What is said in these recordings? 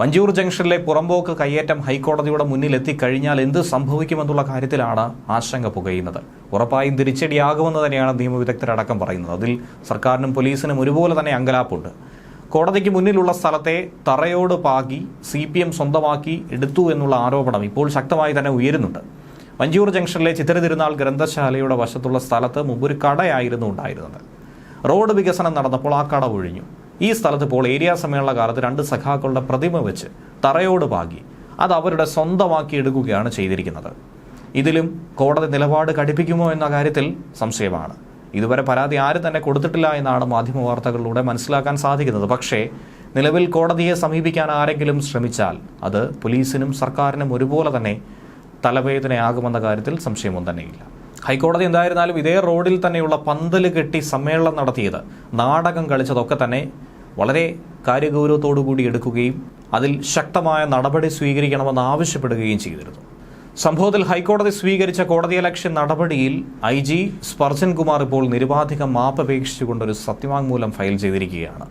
വഞ്ചൂർ ജംഗ്ഷനിലെ പുറമ്പോക്ക് കയ്യേറ്റം ഹൈക്കോടതിയുടെ മുന്നിൽ എത്തിക്കഴിഞ്ഞാൽ എന്ത് സംഭവിക്കുമെന്നുള്ള കാര്യത്തിലാണ് ആശങ്ക പുകയുന്നത്. ഉറപ്പായും തിരിച്ചടിയാകുമെന്ന് തന്നെയാണ് നിയമവിദഗ്ധരടക്കം പറയുന്നത്. അതിൽ സർക്കാരിനും പോലീസിനും ഒരുപോലെ തന്നെ അങ്കലാപ്പുണ്ട്. കോടതിക്ക് മുന്നിലുള്ള സ്ഥലത്തെ തറയോട് പാകി സി പി എം സ്വന്തമാക്കി എടുത്തു എന്നുള്ള ആരോപണം ഇപ്പോൾ ശക്തമായി തന്നെ ഉയരുന്നുണ്ട്. വഞ്ചിയൂർ ജംഗ്ഷനിലെ ചിത്രതിരുനാൾ ഗ്രന്ഥശാലയുടെ വശത്തുള്ള സ്ഥലത്ത് മുമ്പൊരു കടയായിരുന്നു ഉണ്ടായിരുന്നത്. റോഡ് വികസനം നടന്നപ്പോൾ ആ കട ഒഴിഞ്ഞു. ഈ സ്ഥലത്ത് ഇപ്പോൾ ഏരിയ സമ്മേളന കാലത്ത് രണ്ട് സഖാക്കളുടെ പ്രതിമ വെച്ച് തറയോട് പാകി. അത് അവരുടെ സ്വന്തമാക്കി എടുക്കുകയാണ് ചെയ്തിരിക്കുന്നത്. ഇതിലും കോടതി നിലപാട് കടുപ്പിക്കുമോ എന്ന കാര്യത്തിൽ സംശയമാണ്. ഇതുവരെ പരാതി ആരും തന്നെ കൊടുത്തിട്ടില്ല എന്നാണ് മാധ്യമ വാർത്തകളിലൂടെ മനസ്സിലാക്കാൻ സാധിക്കുന്നത്. പക്ഷേ നിലവിൽ കോടതിയെ സമീപിക്കാൻ ആരെങ്കിലും ശ്രമിച്ചാൽ അത് പോലീസിനും സർക്കാരിനും ഒരുപോലെ തന്നെ തലവേദനയാകുമെന്ന കാര്യത്തിൽ സംശയമൊന്നും തന്നെയില്ല. ഹൈക്കോടതി എന്തായിരുന്നാലും ഇതേ റോഡിൽ തന്നെയുള്ള പന്തൽ കെട്ടി സമ്മേളനം നടത്തിയത് നാടകം കളിച്ചതൊക്കെ തന്നെ വളരെ കാര്യഗൗരവത്തോടു കൂടി എടുക്കുകയും അതിൽ ശക്തമായ നടപടി സ്വീകരിക്കണമെന്ന് ആവശ്യപ്പെടുകയും ചെയ്തിരുന്നു. സംഭവത്തിൽ ഹൈക്കോടതി സ്വീകരിച്ച കോടതിയലക്ഷ്യ നടപടിയിൽ ഐ ജി സ്പർജൻ കുമാർ ഇപ്പോൾ നിരുപാധികം മാപ്പ് അപേക്ഷിച്ചുകൊണ്ടൊരു സത്യവാങ്മൂലം ഫയൽ ചെയ്തിരിക്കുകയാണ്.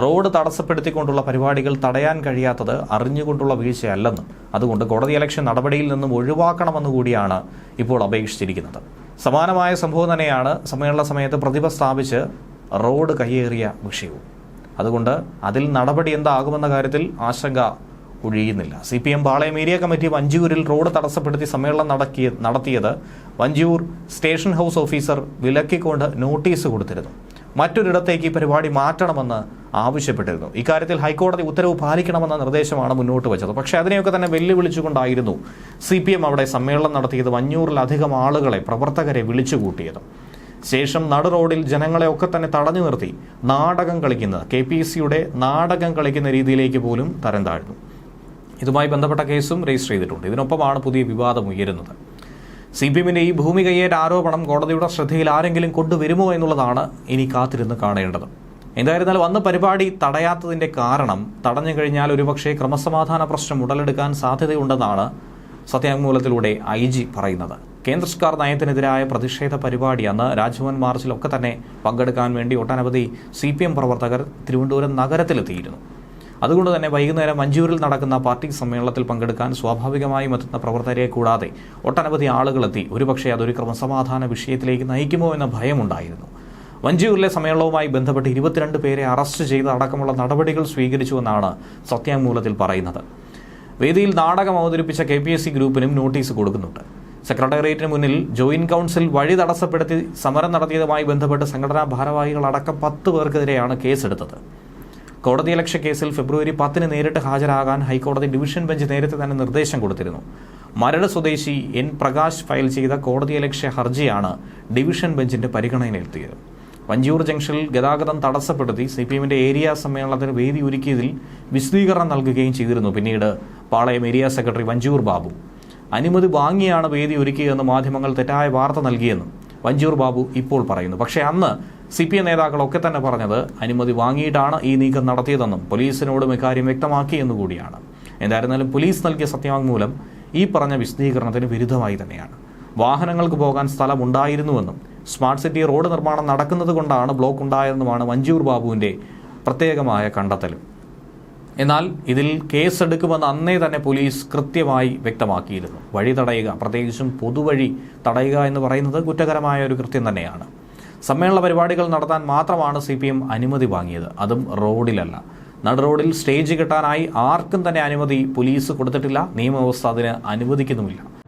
റോഡ് തടസ്സപ്പെടുത്തിക്കൊണ്ടുള്ള പരിപാടികൾ തടയാൻ കഴിയാത്തത് അറിഞ്ഞുകൊണ്ടുള്ള വീഴ്ചയല്ലെന്നും അതുകൊണ്ട് കോടതി നടപടിയിൽ നിന്നും ഒഴിവാക്കണമെന്നു കൂടിയാണ് ഇപ്പോൾ അപേക്ഷിച്ചിരിക്കുന്നത്. സമാനമായ സംഭവം തന്നെയാണ് സമ്മേളന സമയത്ത് പ്രതിഭ സ്ഥാപിച്ച് റോഡ് കയ്യേറിയ വിഷയവും. അതുകൊണ്ട് അതിൽ നടപടി എന്താകുമെന്ന കാര്യത്തിൽ ആശങ്ക ഒഴിയുന്നില്ല. C P M Palayam area committee വഞ്ചിയൂരിൽ road തടസ്സപ്പെടുത്തി സമ്മേളനം നടക്കിയ നടത്തിയത് വഞ്ചിയൂർ സ്റ്റേഷൻ ഹൗസ് ഓഫീസർ വിലക്കിക്കൊണ്ട് നോട്ടീസ് കൊടുത്തിരുന്നു. മറ്റൊരിടത്തേക്ക് ഈ പരിപാടി മാറ്റണമെന്ന് ആവശ്യപ്പെട്ടിരുന്നു. ഇക്കാര്യത്തിൽ ഹൈക്കോടതി ഉത്തരവ് പാലിക്കണമെന്ന നിർദ്ദേശമാണ് മുന്നോട്ട് വെച്ചത്. പക്ഷേ അതിനെയൊക്കെ തന്നെ വെല്ലുവിളിച്ചുകൊണ്ടായിരുന്നു സി പി എം അവിടെ സമ്മേളനം നടത്തിയത് വഞ്ഞൂറിലധികം ആളുകളെ പ്രവർത്തകരെ വിളിച്ചുകൂട്ടിയത്. ശേഷം നടു റോഡിൽ ജനങ്ങളെ ഒക്കെ തന്നെ തടഞ്ഞു നിർത്തി നാടകം കളിക്കുന്നത്. കെ പി സിയുടെ നാടകം കളിക്കുന്ന രീതിയിലേക്ക് പോലും തരം താഴ്ന്നു. ഇതുമായി ബന്ധപ്പെട്ട കേസും രജിസ്റ്റർ ചെയ്തിട്ടുണ്ട്. ഇതിനൊപ്പമാണ് പുതിയ വിവാദം ഉയരുന്നത്. സി പി എമ്മിന്റെ ഈ ഭൂമി കയ്യേറ്റ ആരോപണം കോടതിയുടെ ശ്രദ്ധയിൽ ആരെങ്കിലും കൊണ്ടുവരുമോ എന്നുള്ളതാണ് ഇനി കാത്തിരുന്ന് കാണേണ്ടത്. എന്തായിരുന്നാലും വന്ന പരിപാടി തടയാത്തതിന്റെ കാരണം തടഞ്ഞു കഴിഞ്ഞാൽ ഒരുപക്ഷെ ക്രമസമാധാന പ്രശ്നം ഉടലെടുക്കാൻ സാധ്യതയുണ്ടെന്നാണ് സത്യാങ്മൂലത്തിലൂടെ ഐ ജി പറയുന്നത്. കേന്ദ്ര സർക്കാർ നയത്തിനെതിരായ പ്രതിഷേധ പരിപാടി അന്ന് രാജ്ഭവൻ മാർച്ചിലൊക്കെ തന്നെ പങ്കെടുക്കാൻ വേണ്ടി ഒട്ടനവധി സി പി എം പ്രവർത്തകർ തിരുവനന്തപുരം നഗരത്തിലെത്തിയിരുന്നു. അതുകൊണ്ട് തന്നെ വൈകുന്നേരം മഞ്ചൂരിൽ നടക്കുന്ന പാർട്ടി സമ്മേളനത്തിൽ പങ്കെടുക്കാൻ സ്വാഭാവികമായും എത്തുന്ന പ്രവർത്തകരെ കൂടാതെ ഒട്ടനവധി ആളുകളെത്തി. ഒരുപക്ഷെ അതൊരു ക്രമസമാധാന വിഷയത്തിലേക്ക് നയിക്കുമോ എന്ന ഭയമുണ്ടായിരുന്നു. വഞ്ചിയൂരിലെ സമ്മേളനവുമായി ബന്ധപ്പെട്ട് ഇരുപത്തിരണ്ട് പേരെ അറസ്റ്റ് ചെയ്ത് അടക്കമുള്ള നടപടികൾ സ്വീകരിച്ചുവെന്നാണ് സത്യാമൂലത്തിൽ പറയുന്നത്. വേദിയിൽ നാടകം അവതരിപ്പിച്ച കെ പി എസ് സി ഗ്രൂപ്പിനും നോട്ടീസ് കൊടുക്കുന്നുണ്ട്. സെക്രട്ടേറിയറ്റിന് മുന്നിൽ ജോയിന്റ് കൗൺസിൽ വഴി തടസ്സപ്പെടുത്തി സമരം നടത്തിയതുമായി ബന്ധപ്പെട്ട് സംഘടനാ ഭാരവാഹികളടക്കം പത്ത് പേർക്കെതിരെയാണ് കേസെടുത്തത്. കോടതിയലക്ഷ്യ കേസിൽ ഫെബ്രുവരി പത്തിന് നേരിട്ട് ഹാജരാകാൻ ഹൈക്കോടതി ഡിവിഷൻ ബെഞ്ച് നേരത്തെ തന്നെ നിർദ്ദേശം കൊടുത്തിരുന്നു. മരട് സ്വദേശി എൻ പ്രകാശ് ഫയൽ ചെയ്ത കോടതിയലക്ഷ്യ ഹർജിയാണ് ഡിവിഷൻ ബെഞ്ചിന്റെ പരിഗണനയിലെത്തിയത്. വഞ്ചിയൂർ ജംഗ്ഷനിൽ ഗതാഗതം തടസ്സപ്പെടുത്തി സി പി എമ്മിന്റെ ഏരിയ സമ്മേളനത്തിന് വേദി ഒരുക്കിയതിൽ വിശദീകരണം നൽകുകയും ചെയ്തിരുന്നു. പിന്നീട് പാളയം ഏരിയ സെക്രട്ടറി വഞ്ചിയൂർ ബാബു. അനുമതി വാങ്ങിയാണ് വേദി ഒരുക്കിയതെന്ന് മാധ്യമങ്ങൾ തെറ്റായ വാർത്ത നൽകിയെന്നും വഞ്ചൂർ ബാബു ഇപ്പോൾ പറയുന്നു. പക്ഷേ അന്ന് സി പി എം നേതാക്കളൊക്കെ തന്നെ പറഞ്ഞത് അനുമതി വാങ്ങിയിട്ടാണ് ഈ നീക്കം നടത്തിയതെന്നും പോലീസിനോടും ഇക്കാര്യം വ്യക്തമാക്കിയെന്നു കൂടിയാണ്. എന്തായിരുന്നാലും പോലീസ് നൽകിയ സത്യവാങ്മൂലം ഈ പറഞ്ഞ വിശദീകരണത്തിന് വിരുദ്ധമായി തന്നെയാണ്. വാഹനങ്ങൾക്ക് പോകാൻ സ്ഥലമുണ്ടായിരുന്നുവെന്നും സ്മാർട്ട് സിറ്റി റോഡ് നിർമ്മാണം നടക്കുന്നത് കൊണ്ടാണ് ബ്ലോക്ക് ഉണ്ടായതെന്നുമാണ് മഞ്ജൂർ ബാബുവിന്റെ പ്രത്യേകമായ കണ്ടെത്തലും. എന്നാൽ ഇതിൽ കേസെടുക്കുമെന്ന് അന്നേ തന്നെ പോലീസ് കൃത്യമായി വ്യക്തമാക്കിയിരുന്നു. വഴി തടയുക പ്രത്യേകിച്ചും പൊതുവഴി തടയുക എന്ന് പറയുന്നത് കുറ്റകരമായ ഒരു കൃത്യം തന്നെയാണ്. സമ്മേളന പരിപാടികൾ നടത്താൻ മാത്രമാണ് സി പി എം അനുമതി വാങ്ങിയത്. അതും റോഡിലല്ല. നട റോഡിൽ സ്റ്റേജ് കിട്ടാനായി ആർക്കും തന്നെ അനുമതി പോലീസ് കൊടുത്തിട്ടില്ല. നിയമവ്യവസ്ഥ അതിന് അനുവദിക്കുന്നുമില്ല.